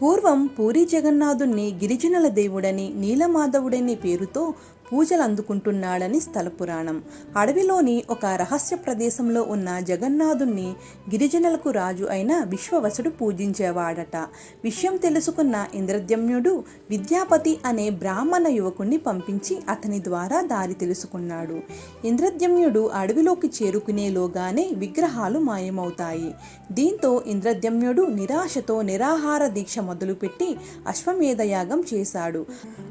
పూర్వం పూరి జగన్నాథుణ్ణి గిరిజనుల దేవుడని నీలమాధవుడని పేరుతో పూజలు అందుకుంటున్నాడని స్థల పురాణం అడవిలోని ఒక రహస్య ప్రదేశంలో ఉన్న జగన్నాథుణ్ణి గిరిజనులకు రాజు అయిన విశ్వవసుడు పూజించేవాడట. విషయం తెలుసుకున్న ఇంద్రద్యమ్యుడు విద్యాపతి అనే బ్రాహ్మణ యువకుణ్ణి పంపించి అతని ద్వారా దారి తెలుసుకున్నాడు. ఇంద్రద్యమ్యుడు అడవిలోకి చేరుకునేలోగానే విగ్రహాలు మాయమవుతాయి. దీంతో ఇంద్రద్యమ్యుడు నిరాశతో నిరాహార దీక్ష మొదలుపెట్టి అశ్వమేధయాగం చేశాడు.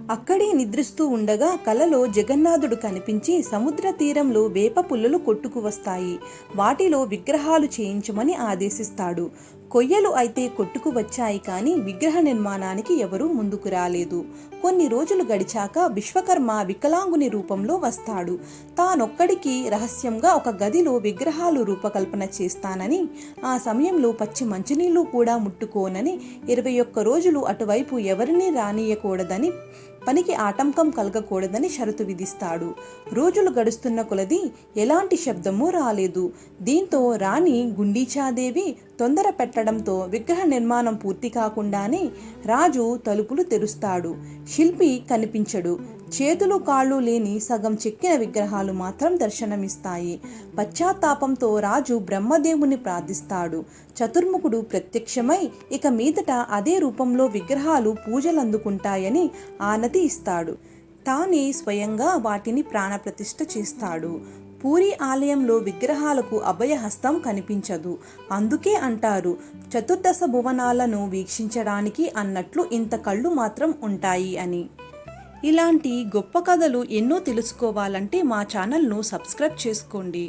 అక్కడే నిద్రిస్తూ ఉండగా కలలో జగన్నాథుడు కనిపించి సముద్ర తీరంలో వేప పుల్లలు కొట్టుకు వస్తాయి. వాటిలో విగ్రహాలు చేయించమని ఆదేశిస్తాడు. కొయ్యలు అయితే కొట్టుకు వచ్చాయి కానీ విగ్రహ నిర్మాణానికి ఎవరూ ముందుకు రాలేదు. కొన్ని రోజులు గడిచాక విశ్వకర్మ వికలాంగుని రూపంలో వస్తాడు. తానొక్కడికి రహస్యంగా ఒక గదిలో విగ్రహాలు రూపకల్పన చేస్తానని ఆ సమయంలో పచ్చి మంచినీళ్ళు కూడా ముట్టుకోనని ఇరవై ఒక్క రోజులు అటువైపు ఎవరినీ రానియకూడదని పనికి ఆటంకం కలగకూడదని షరతు విధిస్తాడు. రోజులు గడుస్తున్న కొలది ఎలాంటి శబ్దమూ రాలేదు. దీంతో రాణి గుండీచాదేవి తొందర పెట్టడంతో విగ్రహ నిర్మాణం పూర్తి కాకుండానే రాజు తలుపులు తెరుస్తాడు. శిల్పి కనిపించడు. చేతులు కాళ్ళు లేని సగం చెక్కిన విగ్రహాలు మాత్రం దర్శనమిస్తాయి. పశ్చాత్తాపంతో రాజు బ్రహ్మదేవుని ప్రార్థిస్తాడు. చతుర్ముఖుడు ప్రత్యక్షమై ఇక మీదట అదే రూపంలో విగ్రహాలు పూజలందుకుంటాయని ఆనతి ఇస్తాడు. తానే స్వయంగా వాటిని ప్రాణప్రతిష్ఠ చేస్తాడు. పూరి ఆలయంలో విగ్రహాలకు అభయహస్తం కనిపించదు. అందుకే అంటారు చతుర్దశ భువనాలను వీక్షించడానికి అన్నట్లు ఇంత కళ్ళు మాత్రం ఉంటాయి అని. ఇలాంటి గొప్ప కథలు ఎన్నో తెలుసుకోవాలంటే మా ఛానల్ను సబ్స్క్రైబ్ చేసుకోండి.